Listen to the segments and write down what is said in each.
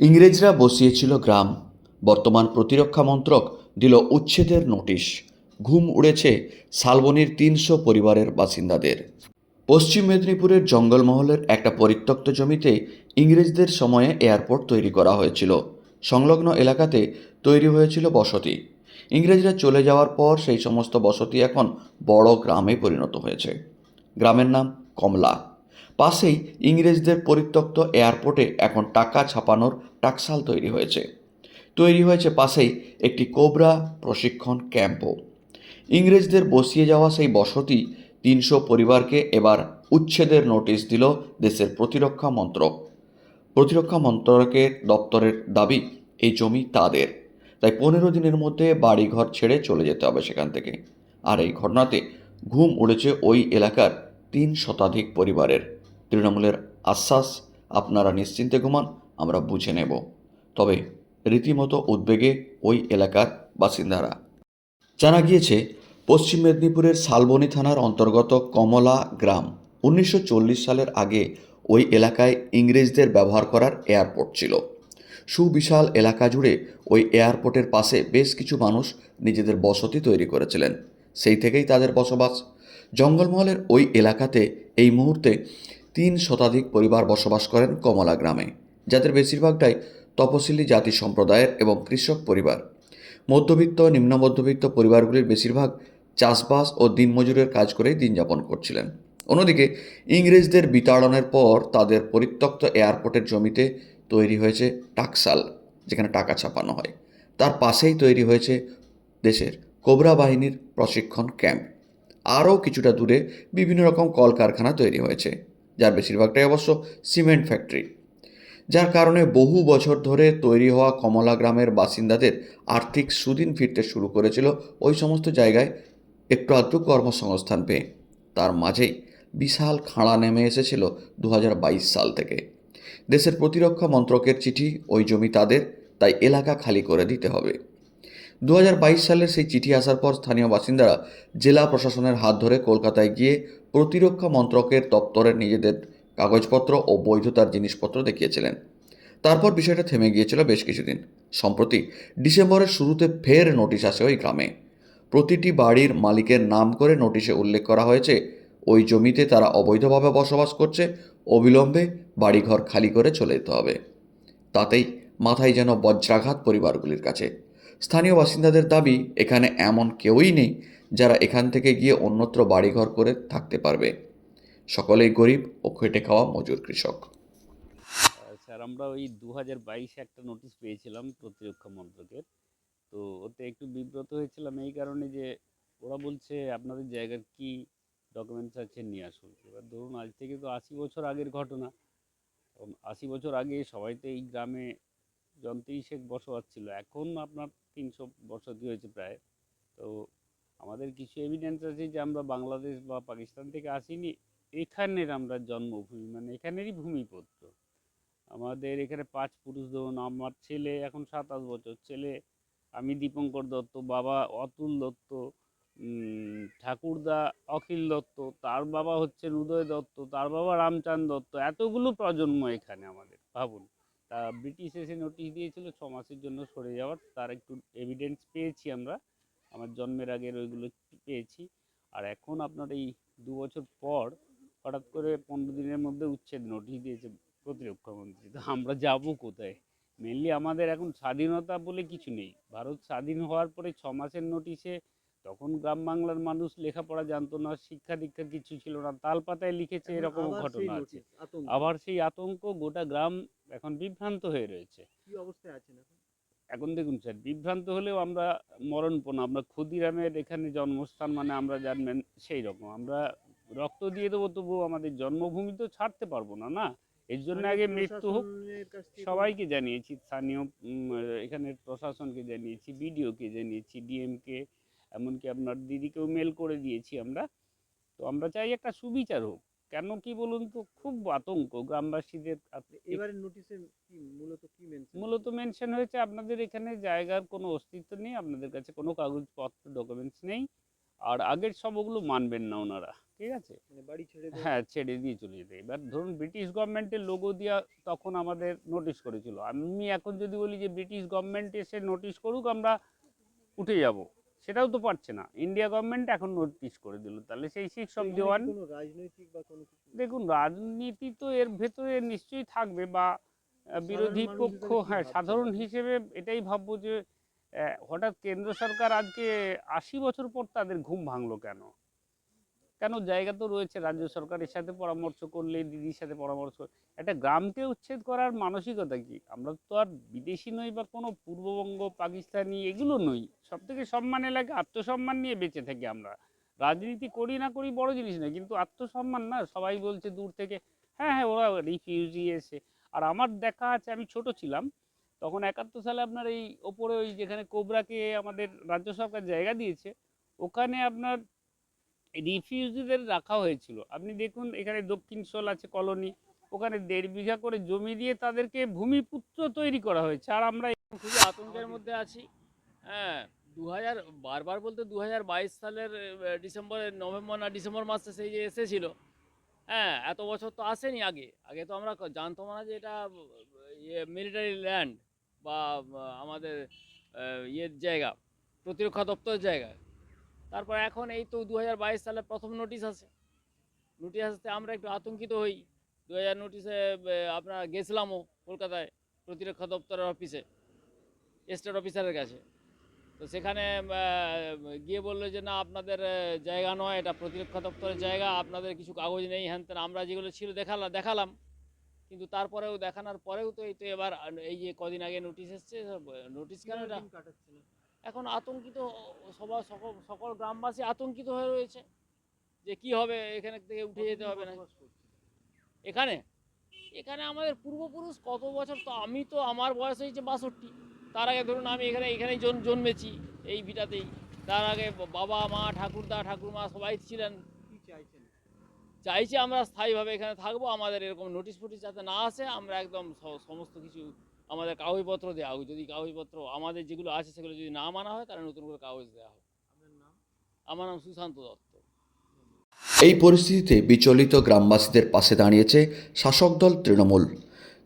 ইংরেজরা বসিয়েছিল গ্রাম। বর্তমান প্রতিরক্ষা মন্ত্রক দিল উচ্ছেদের নোটিশ। ঘুম উড়েছে শালবনির তিনশো পরিবারের বাসিন্দাদের। পশ্চিম মেদিনীপুরের জঙ্গলমহলের একটা পরিত্যক্ত জমিতে ইংরেজদের সময়ে এয়ারপোর্ট তৈরি করা হয়েছিল। সংলগ্ন এলাকাতে তৈরি হয়েছিল বসতি। ইংরেজরা চলে যাওয়ার পর সেই সমস্ত বসতি এখন বড় গ্রামে পরিণত হয়েছে। গ্রামের নাম কমলা। পাশেই ইংরেজদের পরিত্যক্ত এয়ারপোর্টে এখন টাকা ছাপানোর টাকশাল তৈরি হয়েছে। তৈরি হয়েছে পাশেই একটি কোবরা প্রশিক্ষণ ক্যাম্পও। ইংরেজদের বসিয়ে যাওয়া সেই বসতি তিনশো পরিবারকে এবার উচ্ছেদের নোটিশ দিল দেশের প্রতিরক্ষা মন্ত্রক। প্রতিরক্ষা মন্ত্রকের দপ্তরের দাবি, এই জমি তাদের। তাই পনেরো দিনের মধ্যে বাড়িঘর ছেড়ে চলে যেতে হবে সেখান থেকে। আর এই ঘটনাতে ঘুম উড়েছে ওই এলাকার তিন শতাধিক পরিবারের। তৃণমূলের আশ্বাস, আপনারা নিশ্চিন্তে ঘুমান, আমরা বুঝে নেব। তবে রীতিমতো উদ্বেগে ওই এলাকার বাসিন্দারা। জানা গিয়েছে, পশ্চিম মেদিনীপুরের শালবনী থানার অন্তর্গত কমলা গ্রাম উনিশশো চল্লিশ সালের আগে ওই এলাকায় ইংরেজদের ব্যবহার করার এয়ারপোর্ট ছিল। সুবিশাল এলাকা জুড়ে ওই এয়ারপোর্টের পাশে বেশ কিছু মানুষ নিজেদের বসতি তৈরি করেছিলেন। সেই থেকেই তাদের বসবাস। জঙ্গলমহলের ওই এলাকাতে এই মুহূর্তে তিন শতাধিক পরিবার বসবাস করেন কমলা গ্রামে, যাদের বেশিরভাগটাই তপশিলি জাতি সম্প্রদায়ের এবং কৃষক পরিবার। মধ্যবিত্ত, নিম্ন মধ্যবিত্ত পরিবারগুলির বেশিরভাগ চাষবাস ও দিনমজুরের কাজ করেই দিন যাপন করছিলেন। অন্যদিকে, ইংরেজদের বিতাড়নের পর তাদের পরিত্যক্ত এয়ারপোর্টের জমিতে তৈরি হয়েছে টাকসাল যেখানে টাকা ছাপানো হয়। তার পাশেই তৈরি হয়েছে দেশের কোবরা বাহিনীর প্রশিক্ষণ ক্যাম্প। আরও কিছুটা দূরে বিভিন্ন রকম কলকারখানা তৈরি হয়েছে। যার বেশিরভাগটাই অবশ্য সিমেন্ট ফ্যাক্টরি। যার কারণে বহু বছর ধরে তৈরি হওয়া কমলা গ্রামের বাসিন্দাদের আর্থিক সুদিন ফিরতে শুরু করেছিল ওই সমস্ত জায়গায় একটু আধটু কর্মসংস্থান পেয়ে। তার মাঝেই বিশাল খাঁড়া নেমে এসেছিল দু হাজার বাইশ সাল থেকে। দেশের প্রতিরক্ষা মন্ত্রকের চিঠি, ওই জমি তাদের, তাই এলাকা খালি করে দিতে হবে। দু হাজার বাইশ সালের সেই চিঠি আসার পর স্থানীয় বাসিন্দারা জেলা প্রশাসনের হাত ধরে কলকাতায় গিয়ে প্রতিরক্ষা মন্ত্রকের দপ্তরের নিজেদের কাগজপত্র ও বৈধতার জিনিসপত্র দেখিয়েছিলেন। তারপর বিষয়টা থেমে গিয়েছিল বেশ কিছুদিন। সম্প্রতি ডিসেম্বরের শুরুতে ফের নোটিশ আসে ওই গ্রামে। প্রতিটি বাড়ির মালিকের নাম করে নোটিশে উল্লেখ করা হয়েছে, ওই জমিতে তারা অবৈধভাবে বসবাস করছে, অবিলম্বে বাড়িঘর খালি করে চলে যেতে হবে। তাতেই মাথায় যেন বজ্রাঘাত পরিবারগুলির কাছে। স্থানীয় বাসিন্দাদের দাবি, এখানে এমন কেউই নেই যারা এখান থেকে গিয়ে অন্যত্র বাড়িঘর করে থাকতে পারবে। সকলেই গরিব ও খেটে খাওয়া মজুর কৃষক। স্যার, আমরা ওই দু হাজার বাইশে একটা নোটিশ পেয়েছিলাম প্রতিরক্ষা মন্ত্রকের। তো ওতে একটু বিব্রত হয়েছিলাম এই কারণে যে ওরা বলছে, আপনাদের জায়গার কি ডকুমেন্টস আছে নিয়ে আসুন। এবার ধরুন, আজ থেকে তো আশি বছর আগের ঘটনা। আশি বছর আগে সবাই তো এই গ্রামে যন্ত্রী শেখ বসবাস ছিল। এখন আপনার তিনশো বছর বসতি হয়েছে প্রায়। তো আমাদের কিছু এভিডেন্স আছে যে আমরা বাংলাদেশ বা পাকিস্তান থেকে আসিনি, এখানের আমরা জন্মভূমি মানে এখানেরই ভূমিপুত্র। আমাদের এখানে পাঁচ পুরুষ, ধরুন আমার ছেলে এখন সাতাশ বছর, ছেলে আমি দীপঙ্কর দত্ত, বাবা অতুল দত্ত ঠাকুরদা অখিল দত্ত, তার বাবা হচ্ছেন উদয় দত্ত, তার বাবা রামচাঁদ দত্ত, এতগুলো প্রজন্ম এখানে আমাদের, ভাবুন। তা ব্রিটিশ এসে নোটিশ দিয়েছিল, ছ মাসের জন্য সরে যাওয়ার, তার একটু এভিডেন্স পেয়েছি আমরা। আমার জন্মের আগের ওইগুলো পেয়েছি। আর এখন আপনার এই দু বছর পর হঠাৎ করে পনেরো দিনের মধ্যে উচ্ছেদ নোটিশ দিয়েছে প্রতিরক্ষা মন্ত্রী। তো আমরা যাব কোথায়? মেনলি আমাদের এখন স্বাধীনতা বলে কিছু নেই। ভারত স্বাধীন হওয়ার পরে ছ মাসের নোটিশে তখন গ্রাম বাংলার মানুষ লেখাপড়া জানতো না শিক্ষা দীক্ষা কিছু ছিল না তাল পাতায় লিখেছে এরকম ঘটনা আছে। আবার সেই আতঙ্ক গোটা গ্রাম এখন বিভ্রান্ত হয়ে রয়েছে। কি অবস্থায় আছেন এখন দেখুন স্যার বিভ্রান্ত হলেও আমরা মরণপণ আমরা ক্ষুদিরামের এখানে জন্মস্থান মানে আমরা জানবেন সেই রকম। আমরা রক্ত দিয়ে দেবো তবুও আমাদের জন্মভূমি তো ছাড়তে পারব না না? এর জন্য আগে মৃত্যু হোক। সবাইকে জানিয়েছি স্থানীয় এখানের প্রশাসনকে জানিয়েছি বিডিওকে জানিয়েছি ডিএমকে এমনকি আপনার দিদিকেও মেল করে দিয়েছি আমরা। তো আমরা চাই একটা সুবিচার হোক। কেন কি বলুন তো? খুব আতঙ্ক গ্রামবাসীদের এবারে নোটিশে কি মূলত কি মেনশন মূলত মেনশন হয়েছে আপনাদের এখানে জায়গার কোনো অস্তিত্ব নেই আপনাদের কাছে কোনো কাগজপত্র ডকুমেন্টস নেই। আর আগের সব ওগুলো মানবেন না ওনারা ঠিক আছে? মানে বাড়ি ছেড়ে? হ্যাঁ ছেড়ে দিয়ে চলে যেতে এবার ধরুন ব্রিটিশ গভর্নমেন্টের লোগো দিয়া তখন আমাদের নোটিশ করেছিল। আমি এখন যদি বলি যে ব্রিটিশ গভর্নমেন্ট এসে নোটিশ করুক আমরা উঠে যাব। সেটাও তো পারছে না। ইন্ডিয়া গভর্নমেন্ট এখন নোটিশ করে দিল। তাহলে সেই কি দেওয়ান দেখুন রাজনীতি তো এর ভেতরে নিশ্চয়ই থাকবে বা বিরোধী পক্ষ হ্যাঁ সাধারণ হিসেবে এটাই ভাববো যে হঠাৎ কেন্দ্র সরকার আজকে আশি বছর পর তাদের ঘুম ভাঙলো কেন? কেন জায়গা তো রয়েছে, রাজ্য সরকারের সাথে পরামর্শ করলে, দিদির সাথে পরামর্শ একটা গ্রামকে উচ্ছেদ করার মানসিকতা কি? আমরা তো আর বিদেশি নই বা কোনো পূর্ববঙ্গ, পাকিস্তানি, এগুলো নই। সব থেকে সম্মানে লাগে আত্মসম্মান নিয়ে বেঁচে থাকি আমরা। রাজনীতি করি না করি বড় জিনিস নয়, কিন্তু আত্মসম্মান না, সবাই বলছে দূর থেকে হ্যাঁ হ্যাঁ ওরা রিফিউজি এসে। আর আমার দেখা আছে, আমি ছোট ছিলাম, তখন একাত্তর সালে আপনার এই ওপরে ওই যেখানে কোবরাকে আমাদের রাজ্য সরকার জায়গা দিয়েছে, ওখানে আপনার রিফিউজিদের রাখা হয়েছিল। আপনি দেখুন, এখানে দক্ষিণ সোল আছে কলোনি, ওখানে দেড় বিঘা করে জমি দিয়ে তাদেরকে ভূমিপুত্র তৈরি করা হয়েছে। আর আমরা খুবই আতঙ্কের মধ্যে আছি। হ্যাঁ দু হাজার বারবার বলতে দু হাজার বাইশ সালের ডিসেম্বরের নভেম্বর না ডিসেম্বর মাসে সেই যে এসেছিল। হ্যাঁ এত বছর তো আসেনি আগে। আগে তো আমরা জানতাম না যে এটা ইয়ে মিলিটারি ল্যান্ড বা আমাদের ইয়ের জায়গা, প্রতিরক্ষা দপ্তরের জায়গা। তারপর এখন এই তো দু হাজার বাইশ সালে প্রথম নোটিশ আসে নোটিশ আসতে আমরা একটু আতঙ্কিত হই। দু হাজার নোটিশে আপনার গেছিলামও কলকাতায় প্রতিরক্ষা দপ্তরের অফিসে স্টেট অফিসারের কাছে। তো সেখানে গিয়ে বলল যে, না, আপনাদের জায়গা নয়, এটা প্রতিরক্ষা দপ্তরের জায়গা, আপনাদের কিছু কাগজ নেই, হ্যান ত্যান, আমরা যেগুলো ছিল দেখালাম দেখালাম। কিন্তু তারপরেও দেখানোর পরেও তো এই তো এবার, এই যে কদিন আগে নোটিশ এসছে নোটিশ কেন এটা? এখন আতঙ্কিত সবার সকল সকল গ্রামবাসী আতঙ্কিত হয়ে রয়েছে যে কি হবে এখানে থেকে উঠে যেতে হবে না। এখানে? এখানে আমাদের পূর্বপুরুষ কত বছর তো আমি তো আমার বয়স হয়েছে বাষট্টি। তার আগে ধরুন আমি এখানে এখানেই জন্মেছি এই ভিটাতেই। তার আগে বাবা মা ঠাকুরদা ঠাকুরমা সবাই ছিলেন। কি চাইছেন? চাইছি আমরা স্থায়ীভাবে এখানে থাকব। আমাদের এরকম নোটিশ ফোটিশ যাতে না আসে আমরা একদম সমস্ত কিছু আমাদের কাগজপত্র দেওয়া হোক যদি কাগজপত্র আমাদের যেগুলো আছে সেগুলো যদি না মানা হয় তাহলে নতুন করে কাগজ দেওয়া হোক। আমার নাম সুশান্ত দত্ত। এই পরিস্থিতিতে বিচলিত গ্রামবাসীদের পাশে দাঁড়িয়েছে শাসক দল তৃণমূল।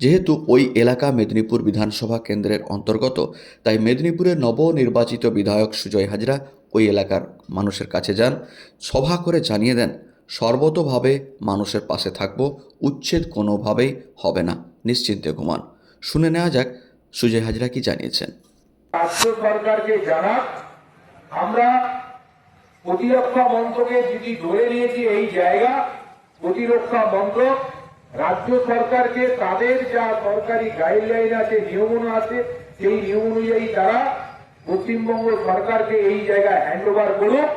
যেহেতু ওই এলাকা মেদিনীপুর বিধানসভা কেন্দ্রের অন্তর্গত তাই মেদিনীপুরের নবনির্বাচিত বিধায়ক সুজয় হাজরা ওই এলাকার মানুষের কাছে যান। সভা করে জানিয়ে দেন সর্বতভাবে মানুষের পাশে থাকব উচ্ছেদ কোনোভাবেই হবে না। নিশ্চিন্তে ঘুমান। শুনে নেওয়া যাক সুজয় হাজরা কি জানিয়েছেন। রাজ্য সরকারকে জানাক, আমরা প্রতিরক্ষা মন্ত্রকে যদি ধরে নিয়েছি এই জায়গা, প্রতিরক্ষা মন্ত্রক, রাজ্য সরকারকে তাদের যা সরকারি গাইডলাইন আছে নিয়মন আছে, সেই নিয়ম অনুযায়ী তারা পশ্চিমবঙ্গ সরকারকে এই জায়গায় হ্যান্ড ওভার করুক।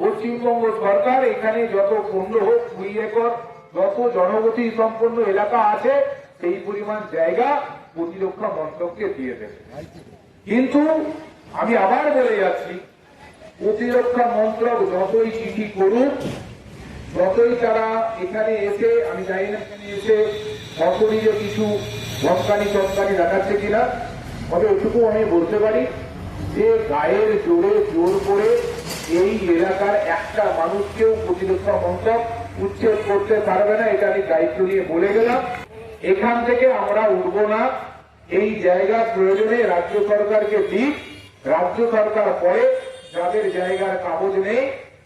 পশ্চিমবঙ্গ সরকার এখানে যত পণ্য হোক, কুড়ি একর, যত জনবসতি সম্পন্ন এলাকা আছে, সেই পরিমাণ জায়গা প্রতিরক্ষা মন্ত্রককে দিয়ে দেবে। কিন্তু আমি আবার বলে যাচ্ছি, প্রতিরক্ষা মন্ত্রক যতই চিঠি করুক, যতই তারা এখানে এসে, আমি জানি না এখানে এসে অপরিজ কিছু ধমকানি চমকানি দেখাচ্ছে কিনা, তবে এটুকু আমি বলতে পারি যে গায়ের জোরে জোর করে এই এলাকার একটা মানুষকেও প্রতিরক্ষা মন্ত্রক উচ্ছেদ করতে পারবে না, এটা আমি দায়িত্ব নিয়ে বলে গেলাম। এখান থেকে আমরা উঠবো না। এই জায়গা প্রয়োজনে রাজ্য সরকারকে দিক রাজ্য সরকার পরে যাদের জায়গার কাগজ নেই,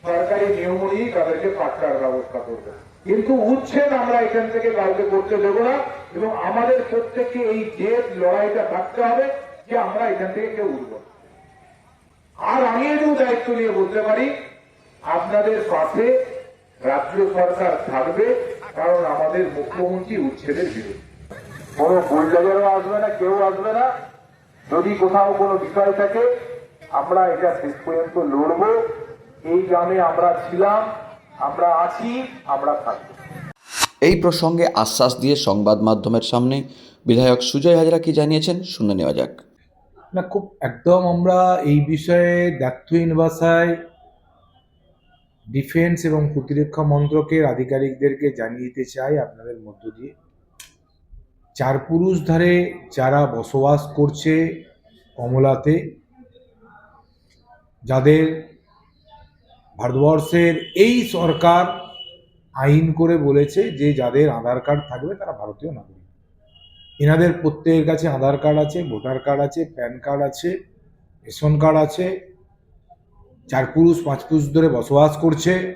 সরকারি নিয়ম অনুযায়ী তাদেরকে পাট্টার ব্যবস্থা করবে। কিন্তু উচ্ছেদ আমরা এখান থেকে কাউকে করতে দেব না এবং আমাদের প্রত্যেককে এই জেদ লড়াইটা থাকতে হবে যে আমরা এখান থেকে কেউ উঠবো। আর আমি এটুকু দায়িত্ব নিয়ে বলতে পারি, আপনাদের পাশে রাজ্য সরকার থাকবে। কারণ আমাদের মুখ্যমন্ত্রী উচ্ছেদের বিরুদ্ধে কোনো বুলডোজারও আসবে না কেউ আসবে না। যদি কোথাও কোনো বিষয় থাকে আমরা এটা শেষ পর্যন্ত লড়বো। এই গ্রামে আমরা ছিলাম আমরা আছি আমরা থাকব। এই প্রসঙ্গে আশ্বাস দিয়ে সংবাদ মাধ্যমের সামনে বিধায়ক সুজয় হাজরা কি জানিয়েছেন শুনে নেওয়া যাক। না খুব একদম আমরা এই বিষয়ে দায়িত্বহীন ভাষায় ডিফেন্স এবং প্রতিরক্ষা মন্ত্রকের আধিকারিকদেরকে জানিয়ে দিতে চাই আপনাদের মধ্য দিয়ে। চার পুরুষ ধারে যারা বসবাস করছে কমলাতে, যাদের ভারতবর্ষের এই সরকার আইন করে বলেছে যে যাদের আধার কার্ড থাকবে তারা ভারতীয় নাগরিক। এনাদের প্রত্যেকের কাছে আধার কার্ড আছে, ভোটার কার্ড আছে, প্যান কার্ড আছে, রেশন কার্ড আছে চার পুরুষ, পাঁচ পুরুষ ধরে বসবাস করছে।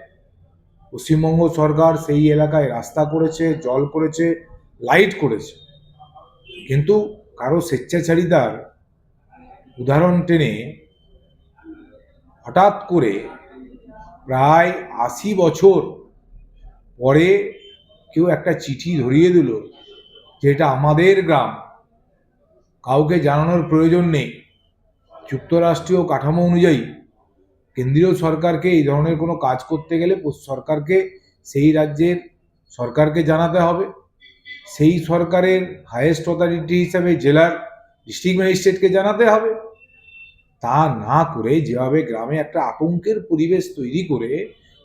পশ্চিমবঙ্গ সরকার সেই এলাকায় রাস্তা করেছে, জল করেছে লাইট করেছে। কিন্তু কারও স্বেচ্ছাচারিতার উদাহরণ টেনে হঠাৎ করে প্রায় আশি বছর পরে কেউ একটা চিঠি ধরিয়ে দিল যে এটা আমাদের গ্রাম। কাউকে জানানোর প্রয়োজন নেই। যুক্তরাষ্ট্রীয় কাঠামো অনুযায়ী কেন্দ্রীয় সরকারকে এই ধরনের কোনো কাজ করতে গেলে সরকারকে, সেই রাজ্যের সরকারকে জানাতে হবে। সেই সরকারের হায়েস্ট অথরিটি হিসাবে জেলার ডিস্ট্রিক্ট ম্যাজিস্ট্রেটকে জানাতে হবে। তা না করে যেভাবে গ্রামে একটা আতঙ্কের পরিবেশ তৈরি করে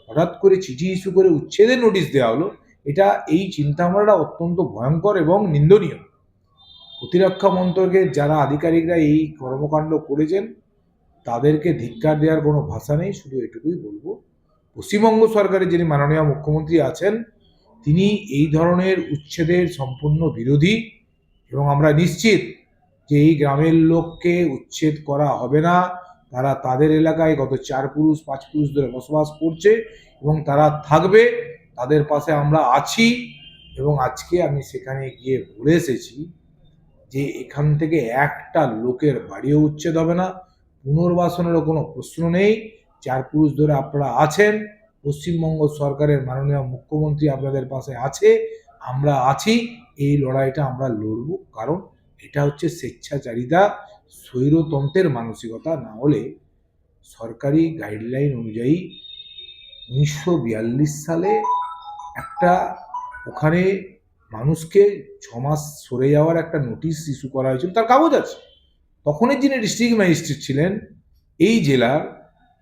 হঠাৎ করে চিঠি ইস্যু করে উচ্ছেদের নোটিশ দেওয়া হলো, এটা এই চিন্তাভাবনাটা অত্যন্ত ভয়ঙ্কর এবং নিন্দনীয়। প্রতিরক্ষা মন্ত্রকের যারা আধিকারিকরা এই কর্মকাণ্ড করেছেন তাদেরকে ধিক্কার দেওয়ার কোনো ভাষা নেই, শুধু এটুকুই বলব। পশ্চিমবঙ্গ সরকারের যিনি মাননীয় মুখ্যমন্ত্রী আছেন, তিনি এই ধরনের উচ্ছেদের সম্পূর্ণ বিরোধী এবং আমরা নিশ্চিত যে এই গ্রামের লোককে উচ্ছেদ করা হবে না। তারা তাদের এলাকায় গত চার পুরুষ, পাঁচ পুরুষ ধরে বসবাস করছে এবং তারা থাকবে, তাদের পাশে আমরা আছি এবং আজকে আমি সেখানে গিয়ে বলে এসেছি যে এখান থেকে একটা লোকের বাড়িও উচ্ছেদ হবে না। পুনর্বাসনেরও কোনো প্রশ্ন নেই। চার পুরুষ ধরে আপনারা আছেন। পশ্চিমবঙ্গ সরকারের মাননীয় মুখ্যমন্ত্রী আপনাদের পাশে আছে। আমরা আছি। এই লড়াইটা আমরা লড়ব। কারণ এটা হচ্ছে স্বেচ্ছাচারিতা, স্বৈরতন্ত্রের মানসিকতা। না হলে সরকারি গাইডলাইন অনুযায়ী উনিশশো বিয়াল্লিশ সালে একটা ওখানে মানুষকে ছমাস সরে যাওয়ার একটা নোটিশ ইস্যু করা হয়েছিল। তার কাগজ আছে। তখনের যিনি ডিস্ট্রিক্ট ম্যাজিস্ট্রেট ছিলেন এই জেলার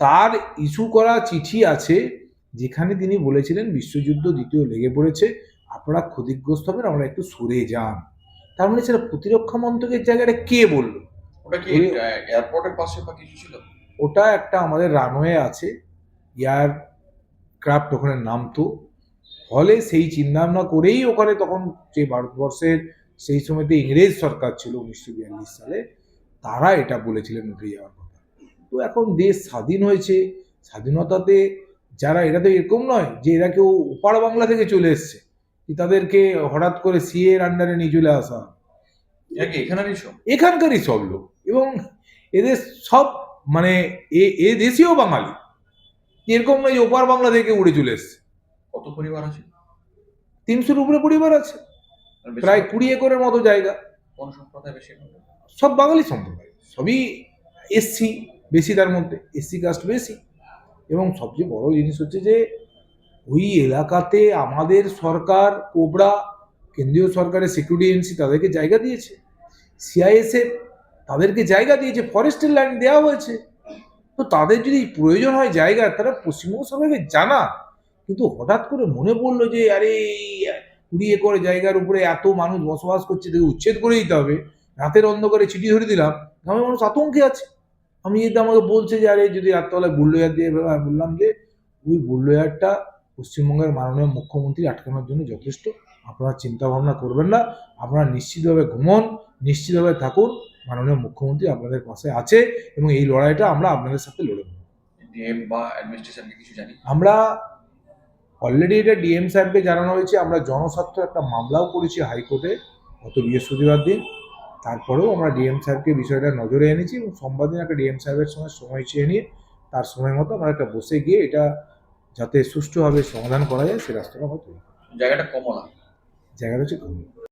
তার ইস্যু করা চিঠি আছে যেখানে তিনি বলেছিলেন বিশ্বযুদ্ধ দ্বিতীয় লেগে পড়েছে আপনারা ক্ষতিগ্রস্ত হবেন আমরা একটু সরে যান। তার মানে সেটা প্রতিরক্ষা মন্ত্রকের জায়গাটা কে বলল? ওটা কি এয়ারপোর্টের পাশে বা কিছু ছিল? ওটা একটা আমাদের রানওয়ে আছে এয়ার ক্রাফট ওখানে নামতো। ফলে সেই চিন্তাভাবনা করেই ওখানে তখন যে ভারতবর্ষের সেই সময়তে ইংরেজ সরকার ছিল উনিশশো বিয়াল্লিশ সালে। তারা এটা বলেছিলেন উঠে যাওয়ার কথা। তো এখন দেশ স্বাধীন হয়েছে স্বাধীনতাতে যারা এটা তো এরকম নয় যে এরা কেউ ওপার বাংলা থেকে চলে এসছে তাদেরকে হঠাৎ করে সিএ এর আন্ডারে নিয়ে চলে আসা। এখানেরই সব? এখানকারই সব লোক। এবং এদের সব মানে এ এ দেশীয় বাঙালি। এরকম নয় যে ওপার বাংলা থেকে উড়ে চলে এসছে। কত পরিবার আছে? তিনশোর উপরে পরিবার আছে। প্রায় কুড়ি একরের মতো জায়গা। কোন সম্প্রদায় বেশি? সব বাঙালি সম্প্রদায়, সবই এসসি বেশি তার মধ্যে এসসি কাস্ট বেশি। এবং সবচেয়ে বড় জিনিস হচ্ছে যে, ওই এলাকাতে আমাদের সরকার, কোবরা, কেন্দ্রীয় সরকারের সিকিউরিটি এজেন্সি তাদেরকে জায়গা দিয়েছে। সিআইএসএফ তাদেরকে জায়গা দিয়েছে ফরেস্টের লাইন দেওয়া হয়েছে। তো তাদের যদি প্রয়োজন হয় জায়গা, তারা পশ্চিমবঙ্গ সরকারকে জানা কিন্তু হঠাৎ করে মনে পড়ল যে, আরে, কুড়ি একর জায়গার উপরে এত মানুষ বসবাস করছে তাকে উচ্ছেদ করে দিতে হবে। রাতের অন্ধকারে চিঠি ধরে দিলাম গ্রামের মানুষ আতঙ্কে আছে। আমি যদি আমাকে বলছে যে আরে যদি রাত্রবেলায় বুল্লোয়ার দিয়ে বললাম যে ওই বুল্লোয়ারটা পশ্চিমবঙ্গের মাননীয় মুখ্যমন্ত্রী আটকানোর জন্য যথেষ্ট। আপনারা চিন্তা ভাবনা করবেন না। আপনারা নিশ্চিতভাবে ঘুমন নিশ্চিতভাবে থাকুন। মাননীয় মুখ্যমন্ত্রী আপনাদের পাশে আছে এবং এই লড়াইটা আমরা আপনাদের সাথে লড়ব ডিএম বা অ্যাডমিনিস্ট্রেশনকে কিছু জানি? আমরা অলরেডি এটা ডিএম সাহেবকে জানানো হয়েছে। আমরা জনস্বার্থ একটা মামলাও করেছি হাইকোর্টে গত বৃহস্পতিবার দিন। তারপরেও আমরা ডিএম সাহেবকে বিষয়টা নজরে এনেছি এবং সোমবার দিন একটা ডিএম সাহেবের সঙ্গে সময় চেয়ে নিয়ে তার সময় মতো আমরা একটা বসে গিয়ে এটা যাতে সুষ্ঠুভাবে সমাধান করা যায় সে রাস্তাটা আমরা তৈরি। জায়গাটা কমলা জায়গাটা হচ্ছে কমলা